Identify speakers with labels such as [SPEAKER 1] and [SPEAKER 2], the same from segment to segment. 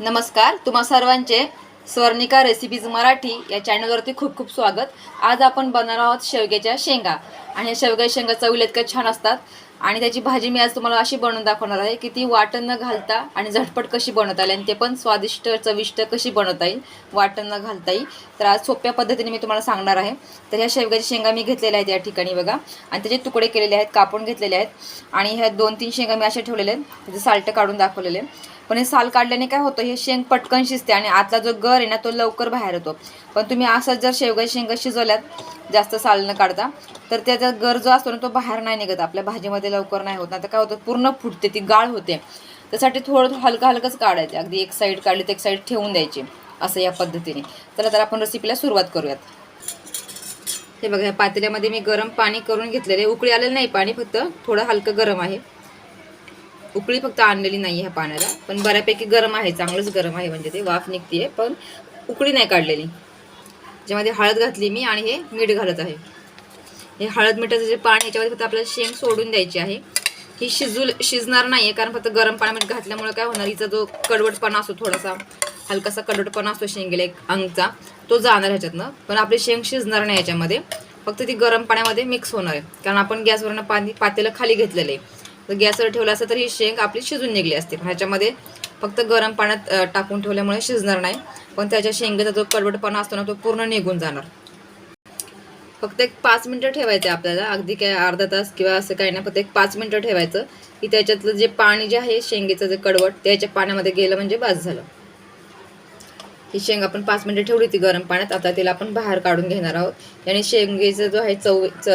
[SPEAKER 1] नमस्कार तुम्हा सर्वांचे स्वर्णिका रेसिपीज मराठी या चॅनलवरती खूप खूप स्वागत. आज आपण बनवणार आहोत शेवग्याच्या शेंगा. आणि या शेवग्याच्या शेंगा चवीला इतक्या छान असतात. आणि त्याची भाजी मी आज तुम्हाला अशी बनवून दाखवणार आहे की ती वाटण न घालता आणि झटपट कशी बनवता येईल आणि ते पण स्वादिष्ट चविष्ट कशी बनवता येईल वाटण न घालता येईल. तर आज सोप्या पद्धतीने मी तुम्हाला सांगणार आहे. तर ह्या शेवग्याच्या शेंगा मी घेतलेल्या आहेत या ठिकाणी बघा. आणि त्याचे तुकडे केलेले आहेत कापून घेतलेले आहेत. आणि ह्या दोन तीन शेंगा मी असे ठेवलेले आहेत. त्याचं साल्ट काढून दाखवलेले पण हे साल काढल्याने काय होतं हे शेंग पटकन शिजते आणि आतला जो गर आहे ना तो लवकर बाहेर येतो. पण तुम्ही असंच जर शेवगा शेंगा शिजवल्यात जास्त साल न काढता तर त्याचा गर जो असतो ना तो बाहेर नाही निघत. आपल्या भाजीमध्ये लवकर नाही होत. ना तर काय होतं पूर्ण फुटते ती गाळ होते. त्यासाठी थोडं हलकं हलकंच काढायचं. अगदी एक साईड काढली तर एक साईड ठेवून द्यायची असं या पद्धतीने. चला तर आपण रेसिपीला सुरुवात करूयात. हे बघा या पातेल्यामध्ये मी गरम पाणी करून घेतलेले उकळी आलेलं नाही पाणी फक्त थोडं हलकं गरम आहे. उकळी फक्त आणलेली नाही आहे पाण्याला. पण बऱ्यापैकी गरम आहे चांगलंच गरम आहे म्हणजे ते वाफ निघतीये पण उकळी नाही काढलेली. ज्यामध्ये हळद घातली मी आणि हे मीठ घालत आहे. हे हळद मिठाचं जे पाणी याच्यामध्ये फक्त आपल्याला शेंग सोडून द्यायची आहे. ही शिजू शिजणार नाही आहे कारण फक्त गरम पाण्यामध्ये घातल्यामुळे काय होणार हिचा जो कडवटपणा असतो थोडासा हलकासा कडवटपणा असतो शेंगेला एक अंगचा तो जाणार ह्याच्यातनं. पण आपली शेंग शिजणार नाही याच्यामध्ये. फक्त ती गरम पाण्यामध्ये मिक्स होणार आहे. कारण आपण गॅसवरनं पाणी पातेलं खाली घेतलेलं आहे. तर गॅसवर ठेवलं असतं तर ही शेंग आपली शिजून निघली असते. पण ह्याच्यामध्ये फक्त गरम पाण्यात टाकून ठेवल्यामुळे शिजणार नाही. पण त्याच्या शेंगेचा जो कडवटपणा असतो ना तो पूर्ण निघून जाणार. फक्त एक पाच मिनटं ठेवायचं आपल्याला. अगदी काय अर्धा तास किंवा असं काही नाही. फक्त एक पाच मिनटं ठेवायचं की त्याच्यातलं जे पाणी जे आहे शेंगेचं जे कडवट त्याच्या पाण्यामध्ये गेलं म्हणजे बास झालं. ही शेंग आपण पाच मिनटं ठेवली ती गरम पाण्यात. आता तिला आपण बाहेर काढून घेणार आहोत. आणि शेंगेचं जो आहे चव च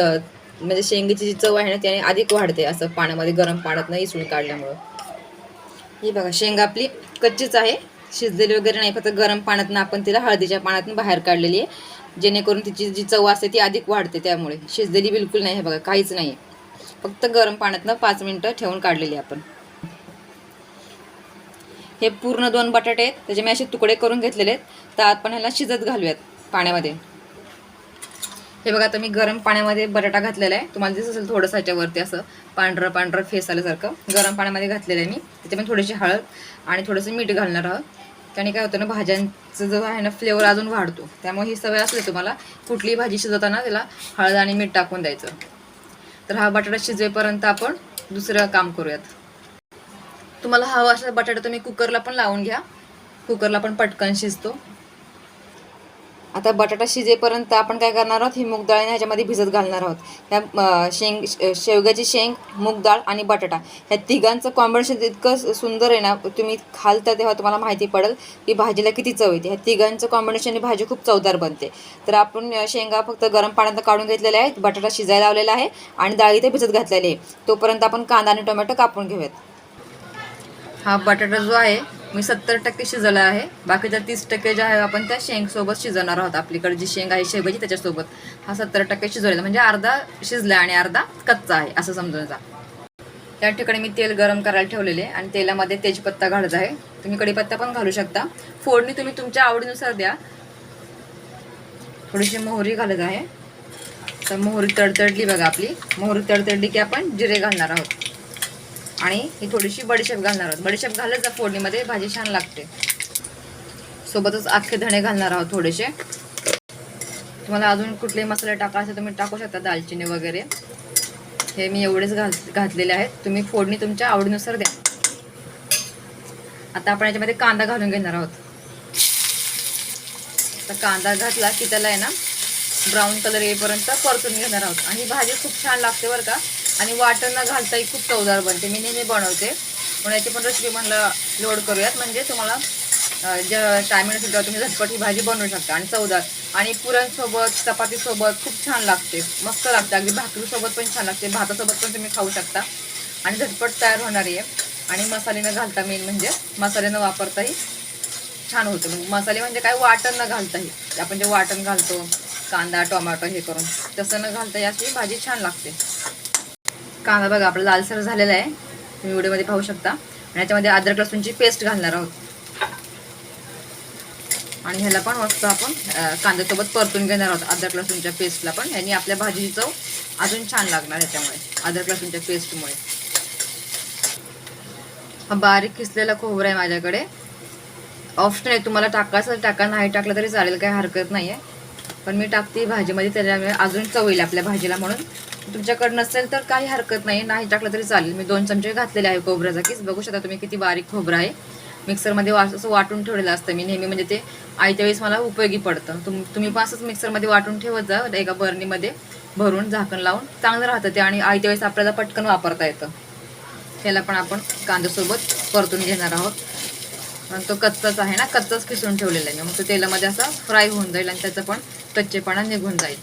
[SPEAKER 1] म्हणजे शेंगेची जी चव आहे ना त्याने अधिक वाढते असं पाण्यामध्ये गरम पाण्यात नाही इसळून काढल्यामुळं. ही बघा शेंग आपली कच्चीच आहे. शिजलेली वगैरे नाही फक्त गरम पाण्यातनं आपण तिला हळदीच्या पाण्यातून बाहेर काढलेली आहे. जेणेकरून तिची जी चव असते ती अधिक वाढते त्यामुळे. शिजलेली बिलकुल नाही आहे बघा काहीच नाही आहे. फक्त गरम पाण्यातनं पाच मिनटं ठेवून काढलेली आहे आपण. हे पूर्ण दोन बटाटे आहेत त्याचे मी असे तुकडे करून घेतलेले आहेत. तर आपण ह्याला शिजत घालूयात पाण्यामध्ये. हे बघा आता मी गरम पाण्यामध्ये बटाटा घातलेला आहे. तुम्हाला दिसत असेल थोडंसं ह्याच्यावरती असं पांढरं पांढरं फेस आल्यासारखं. गरम पाण्यामध्ये घातलेलं आहे मी. त्याच्यामध्ये थोडीशी हळद आणि थोडंसं मीठ घालणार आहोत. त्याने काय होतं ना भाज्यांचं जो आहे ना फ्लेवर अजून वाढतो. त्यामुळे ही सवय असली तुम्हाला कुठलीही भाजी शिजवताना त्याला हळद आणि मीठ टाकून द्यायचं. तर हा बटाटा शिजेपर्यंत आपण दुसरं काम करूयात. तुम्हाला हवा असला बटाटा तुम्ही कुकरला पण लावून घ्या. कुकरला पण पटकन शिजतो. आता बटाटा शिजेपर्यंत आपण काय करणार आहोत? ही मूग डाळ ह्याच्यामध्ये भिजत घालणार आहोत. ह्या शेंग शेवग्याची शेंग मूग डाळ आणि बटाटा. ह्या तिघांचं कॉम्बिनेशन इतकं सुंदर आहे ना तुम्ही खालता तेव्हा तुम्हाला माहिती पडेल की भाजीला किती चव येते. ह्या तिघांचं कॉम्बिनेशन भाजी खूप चवदार बनते. तर आपण शेंगा फक्त गरम पाण्यात काढून घेतलेल्या आहेत. बटाटा शिजायला लावलेला आहे आणि डाळी ते भिजत घातलेली आहे. तोपर्यंत आपण कांदा आणि टोमॅटो कापून घेऊयात. हा बटाटा जो आहे मी सत्तर टक्के शिजवला आहे. बाकीच्या तीस टक्के जे आहे आपण त्या शेंगसोबत शिजवणार आहोत आपलीकडे. जी शेंग आहे शेवगाची त्याच्यासोबत. हा सत्तर टक्के शिजवलेला म्हणजे अर्धा शिजला आणि अर्धा कच्चा आहे असं समजून जा. त्या ठिकाणी मी तेल गरम करायला ठेवलेले आणि तेलामध्ये तेजपत्ता घालत आहे. तुम्ही कढीपत्ता पण घालू शकता. फोडणी तुम्ही तुमच्या आवडीनुसार द्या. थोडीशी मोहरी घालत आहे. तर मोहरी तडतडली बघा आपली. मोहरी तडतडली की आपण जिरे घालणार आहोत. आणि ही थोडीशी बडीशेप घालणार आहोत. बडीशेप घालत जा फोडणीमध्ये भाजी छान लागते. सोबतच अख्खे धणे घालणार आहोत थोडेसे. तुम्हाला अजून कुठले मसाले टाकायचे तुम्ही टाकू शकता दालचिनी वगैरे. हे मी एवढेच घाल घातलेले आहेत. तुम्ही फोडणी तुमच्या आवडीनुसार द्या. आता आपण याच्यामध्ये कांदा घालून घेणार आहोत. तर कांदा घातला की त्याला आहे ना ब्राऊन कलर येईपर्यंत परतून घेणार आहोत. आणि भाजी खूप छान लागते बरं का. आणि वाटण न घालताही खूप चवदार बनते. मी नेहमी बनवते. पण याची पण रेसिपी म्हणलं लोड करूयात. म्हणजे तुम्हाला ज्या टायमिंग असेल तेव्हा तुम्ही झटपट ही भाजी बनवू शकता आणि चवदार. आणि पुरणसोबत चपातीसोबत खूप छान लागते. मस्त लागते. अगदी भाकरीसोबत पण छान लागते. भातासोबत पण तुम्ही खाऊ शकता. आणि झटपट तयार होणारी आहे. आणि मसाले न घालता मेन म्हणजे मसाले न वापरताही छान होतं. म्हणजे मसाले म्हणजे काय? वाटण न घालताही. आपण जे वाटण घालतो कांदा टोमॅटो हे करून. तसं न घालता याची भाजी छान लागते. कांदा बघा आपला लालसर झालेला आहे. तुम्ही व्हिडिओमध्ये पाहू शकता. आणि याच्यामध्ये अद्रक लसूणची पेस्ट घालणार आहोत. आणि ह्याला पण मस्त आपण कांद्यासोबत परतून घेणार आहोत. अद्रक लसूणच्या पेस्टला पण. ह्यानी आपल्या भाजीची चव अजून छान लागणार ह्याच्यामुळे अद्रक लसूणच्या पेस्टमुळे हा बारीक किसलेला खोबरा आहे माझ्याकडे. ऑप्शन आहे तुम्हाला टाकायचं टाका. नाही टाकलं तरी चालेल काही हरकत नाही आहे पण मी टाकते भाजीमध्ये त्याच्यामुळे अजून चव येईल आपल्या भाजीला म्हणून. तुमच्याकडे नसेल तर काही हरकत नाही नाही टाकलं तरी चालेल. मी दोन चमचे घातलेले आहे खोबऱ्याचा कीच बघू शकता तुम्ही किती बारीक खोबरं आहे. मिक्सरमध्ये वास असं वाटून ठेवलेलं असतं मी. नेहमी म्हणजे ते आयत्या वेळेस मला उपयोगी पडतं. तुम तुम्ही पण असंच मिक्सरमध्ये वाटून ठेवत जा एका बर्नीमध्ये भरून झाकण लावून. चांगलं राहतं ते आणि आयत्या वेळेस आपल्याला पटकन वापरता येतं. त्याला पण आपण कांद्यासोबत परतून घेणार आहोत. तो कच्चाच आहे ना कच्चाच किसून ठेवलेला आहे. मग तो तेलामध्ये असा फ्राय होऊन जाईल आणि त्याचा पण कच्चेपणा निघून जाईल.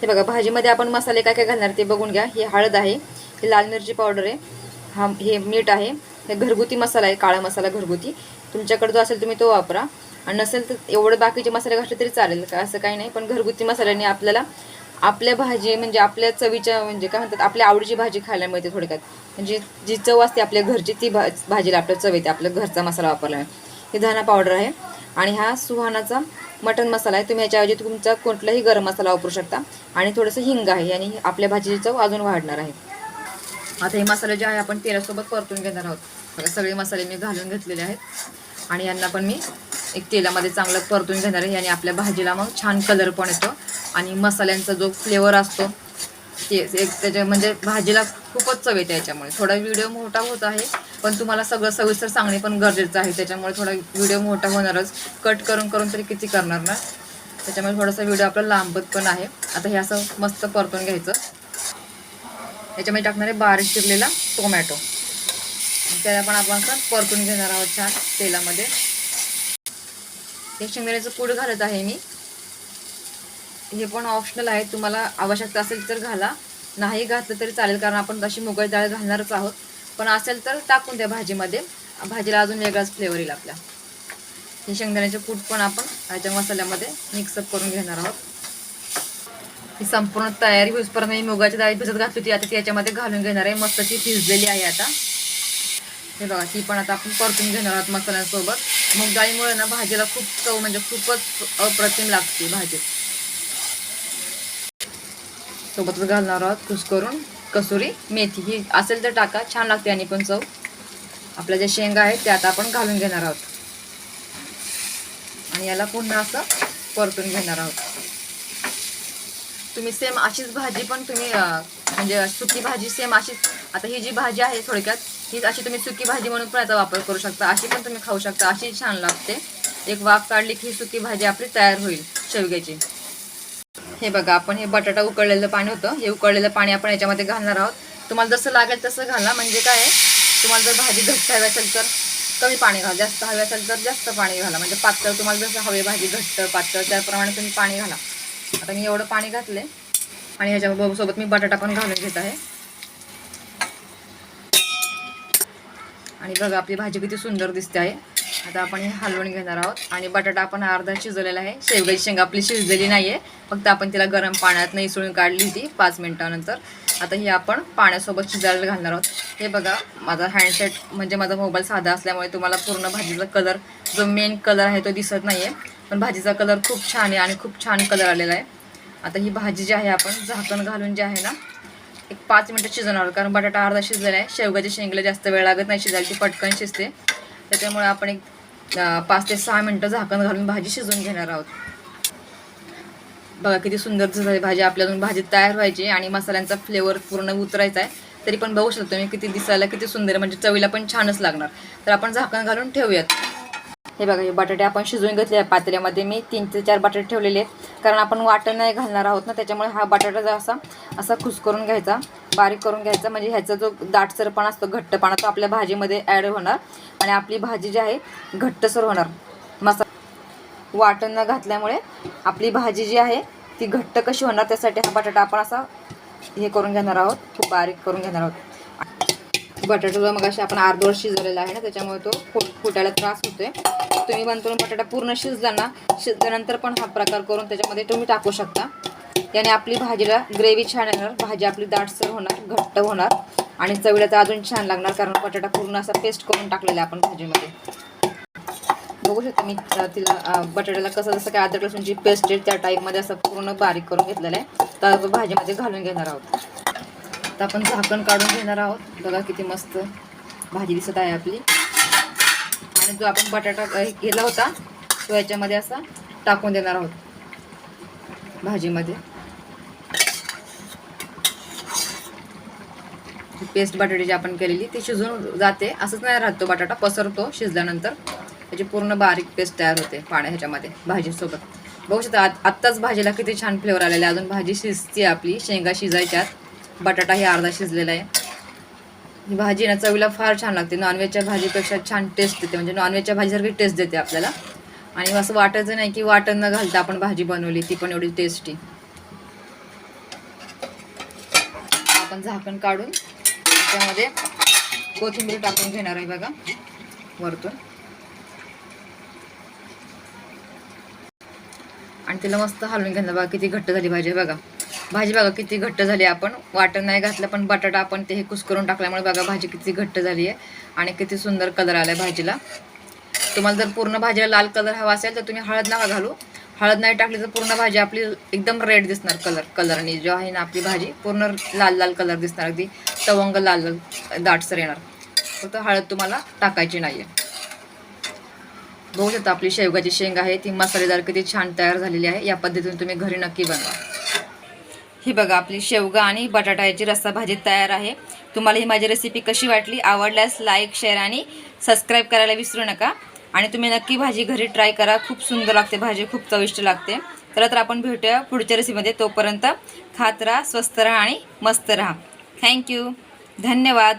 [SPEAKER 1] हे बघा भाजीमध्ये आपण मसाले काय काय घालणार ते बघून घ्या. ही हळद आहे ही लाल मिरची पावडर आहे हा हे मीठ आहे हे घरगुती मसाला आहे काळा मसाला घरगुती. तुमच्याकडे जो असेल तुम्ही तो वापरा. आणि नसेल तर एवढं बाकीचे मसाले घातले तरी चालेल का असं काही नाही. पण घरगुती मसाल्याने आपल्याला आपल्या भाजी म्हणजे आपल्या चवीच्या म्हणजे काय म्हणतात आपल्या आवडीची भाजी खायला मिळते थोडक्यात. म्हणजे जी चव असते आपल्या घरची ती भा भाजीला आपल्या चव येते आपल्या घरचा मसाला वापरला हे धना पावडर आहे आणि हा सुहानाचा मटन मसाला आहे. तुम्ही याच्याऐवजी तुमचा कुठलाही गरम मसाला वापरू शकता. आणि थोडंसं हिंग आहे आणि आपल्या भाजीची चव अजून वाढणार आहे. आता हे मसाले जे आहे आपण तेलासोबत परतून घेणार आहोत. बघा सगळे मसाले मी घालून घेतलेले आहेत. आणि यांना पण मी एक तेलामध्ये चांगलं परतून घेणार आहे. आणि आपल्या भाजीला मग छान कलर पण येतो. आणि मसाल्यांचा जो फ्लेवर असतो ते एक त्याच्या म्हणजे भाजीला खूपच चव येते याच्यामुळे. थोडा व्हिडिओ मोठा होत आहे पण तुम्हाला सगळं सविस्तर सांगणे पण गरजेचं आहे. त्याच्यामुळे थोडा व्हिडिओ मोठा होणारच. कट करून करून तरी किती करणार ना? त्याच्यामुळे थोडासा व्हिडिओ आपला लांबत पण आहे. आता हे असं मस्त परतून घ्यायचं. याच्यामध्ये टाकणार आहे बारीक चिरलेला टोमॅटो त्याला पण आपण असं परतून घेणार आहोत छान तेलामध्ये. हे शेंगदाण्याचं पूड घालत आहे मी. हे पण ऑप्शनल आहे. तुम्हाला आवश्यकता असेल तर घाला. नाही घातलं तरी चालेल कारण आपण तशी मुगाची डाळ घालणारच आहोत. पण असेल तर टाकून द्या भाजीमध्ये. भाजीला अजून वेगळाच फ्लेवर येईल आपल्या. हे शेंगदाण्याचे कूट पण आपण ह्याच्या मसाल्यामध्ये मिक्सअप करून घेणार आहोत. ही संपूर्ण तयारी होईपर्यंत मी मुगाची डाळी भिजत घातली होती. आता ती याच्यामध्ये घालून घेणार आहे. मस्त ती भिजलेली आहे आता. हे बघा ती पण आता आपण परतून घेणार आहोत मसाल्यांसोबत. मग डाळीमुळे ना भाजीला खूप चव म्हणजे खूपच अप्रतिम लागते भाजीत सोबतच घालणार आहोत कुस करून. कसुरी मेथी ही असेल तर टाका. छान लागते आणि पण चव. आपल्या ज्या शेंगा आहेत त्या आता आपण घालून घेणार आहोत. आणि याला पुन्हा असं परतून घेणार आहोत. तुम्ही सेम अशीच भाजी पण तुम्ही म्हणजे सुकी भाजी सेम अशीच. आता ही जी भाजी आहे थोडक्यात ही अशी तुम्ही सुकी भाजी म्हणून पण याचा वापर करू शकता. अशी पण तुम्ही खाऊ शकता. अशी छान लागते. एक वाफ काढली की ही सुकी भाजी आपली तयार होईल. शेवग्याची. हे बघा आपण हे बटाटा उकळलेलं पाणी होतं. हे उकळलेलं पाणी आपण याच्यामध्ये घालणार आहोत. तुम्हाला जसं लागेल तसं घाला. म्हणजे काय आहे? तुम्हाला जर भाजी घट्ट हवी असेल तर कमी पाणी घाला. जास्त हवी असेल तर जास्त पाणी घाला. म्हणजे पातळ तुम्हाला जसं हवे भाजी घट्ट पातळ त्याप्रमाणे तुम्ही पाणी घाला. आता मी एवढं पाणी घातले. आणि ह्याच्या सोबत मी बटाटा पण घालून घेत आहे. आणि बघा आपली भाजी किती सुंदर दिसते आहे. आता आपण हे हलवून घेणार आहोत. आणि बटाटा आपण अर्धा शिजवलेला आहे. शेवगाची शेंगा आपली शिजलेली नाही आहे फक्त आपण तिला गरम पाण्यात इसळून काढली होती पाच मिनिटानंतर. आता ही आपण पाण्यासोबत शिजायला घालणार आहोत. हे बघा माझा हँडसेट म्हणजे माझा मोबाईल साधा असल्यामुळे तुम्हाला पूर्ण भाजीचा कलर जो मेन कलर आहे तो दिसत नाही आहे पण भाजीचा कलर खूप छान आहे आणि खूप छान कलर आलेला आहे. आता ही भाजी जी आहे आपण झाकण घालून जी आहे ना एक पाच मिनटं शिजवणार आहोत. कारण बटाटा अर्धा शिजलेला आहे. शेवगाच्या शेंगला जास्त वेळ लागत नाही शिजायला ती पटकन शिजते. त्याच्यामुळे आपण एक पाच ते सहा मिनटं झाकण घालून भाजी शिजवून घेणार आहोत. बघा किती सुंदर झाली भाजी. आपल्यातून भाजी तयार व्हायची आणि मसाल्यांचा फ्लेवर पूर्ण उतरायचा आहे. तरी पण बघू शकतो मी किती दिसायला किती सुंदर म्हणजे चवीला पण छानच लागणार. तर आपण झाकण घालून ठेवूयात. हे बघा हे बटाटे आपण शिजवून घेतले आहे पातेल्यामध्ये. मी तीन ते चार बटाटे ठेवलेले आहेत. कारण आपण वाटण नाही घालणार आहोत ना त्याच्यामुळे हा बटाटा जो असा असा खुस करून घ्यायचा बारीक करून घ्यायचा. म्हणजे ह्याचा जो दाटसरपणा असतो घट्टपणा तो आपल्या भाजीमध्ये ॲड होणार. आणि आपली भाजी जी आहे घट्टसर होणार. मसा वाटण न घातल्यामुळे आपली भाजी जी आहे ती घट्ट कशी होणार त्यासाठी हा बटाटा आपण असा हे करून घेणार आहोत. खूप बारीक करून घेणार आहोत. बटाटा मग अशी आपण अर्धवर शिजवलेला आहे ना त्याच्यामुळे तो फुट फुटायला त्रास होतोय. तुम्ही बनतो बटाटा पूर्ण शिजला ना शिजल्यानंतर पण हा प्रकार करून त्याच्यामध्ये तुम्ही टाकू शकता. याने आपली भाजीला ग्रेव्ही छान येणार भाजी आपली दाटसर होणार घट्ट होणार आणि चवीला तर अजून छान लागणार कारण बटाटा पूर्ण असा पेस्ट करून टाकलेला आहे आपण भाजीमध्ये. बघू शकता मी तिला बटाट्याला कसं जसं काय अदरक लसूणची पेस्ट आहे त्या टाईपमध्ये असं पूर्ण बारीक करून घेतलेलं आहे. तर भाजीमध्ये घालून घेणार आहोत. तर आपण झाकण काढून घेणार आहोत. बघा किती मस्त भाजी दिसत आहे आपली. आणि जो आपण बटाटा केला होता तो याच्यामध्ये असा टाकून देणार आहोत भाजीमध्ये. पेस्ट बटाट्याची आपण केलेली ती शिजून जाते. असंच नाही राहत तो बटाटा पसरतो शिजल्यानंतर. त्याची पूर्ण बारीक पेस्ट तयार होते पाण्या ह्याच्यामध्ये भाजीसोबत. बघू शकता आत- आत्ताच भाजीला किती छान फ्लेवर आलेला आहे. अजून भाजी शिजते आपली शेंगा शिजायच्यात. बटाटा हे अर्धा शिजलेला आहे. ही भाजी ना चवीला फार छान लागते. नॉनव्हेजच्या भाजीपेक्षा छान टेस्ट देते. म्हणजे नॉनव्हेजच्या भाजीसारखी टेस्ट देते आपल्याला. आणि असं वाटायचं नाही की वाटण न घालता आपण भाजी बनवली ती पण एवढी टेस्टी आपण झाकण काढून त्याच्यामध्ये कोथिंबीर टाकून घेणार आहे बघा वरतून. आणि तिला मस्त हलवून घेणार. बघा किती घट्ट झाली भाजी बघा. भाजी बघा किती घट्ट झाली आपण. वाटण नाही घातलं पण बटाटा आपण ते हे कुस्करून टाकल्यामुळे बघा भाजी किती घट्ट झाली आहे आणि किती सुंदर कलर आला आहे भाजीला. तुम्हाला जर पूर्ण भाजीला लाल कलर हवा असेल तर तुम्ही हळद नका घालू. हळद नाही टाकली तर पूर्ण भाजी आपली एकदम रेड दिसणार कलर कलरनी जो आहे ना आपली भाजी पूर्ण लाल लाल कलर दिसणार. अगदी तवंग लाल लाल दाटसर येणार. फक्त हळद तुम्हाला टाकायची नाही आहे बघू शकता आपली शेवगाची शेंग आहे. ती मसालेदार किती छान तयार झालेली आहे. या पद्धतीने तुम्ही घरी नक्की बनवा. ही बघा आपली शेवगा आणि बटाटा याची रस्सा भाजी तयार आहे. तुम्हाला ही माझी रेसिपी कशी वाटली आवडल्यास लाईक शेअर आणि सबस्क्राईब करायला विसरू नका. आणि तुम्ही नक्की भाजी घरी ट्राय करा खूप सुंदर लागते भाजी खूप चविष्ट लागते. तर तर आपण भेटूया पुढच्या रेसिपीमध्ये तोपर्यंत खात राहा स्वस्त राहा आणि मस्त राहा. थँक्यू धन्यवाद.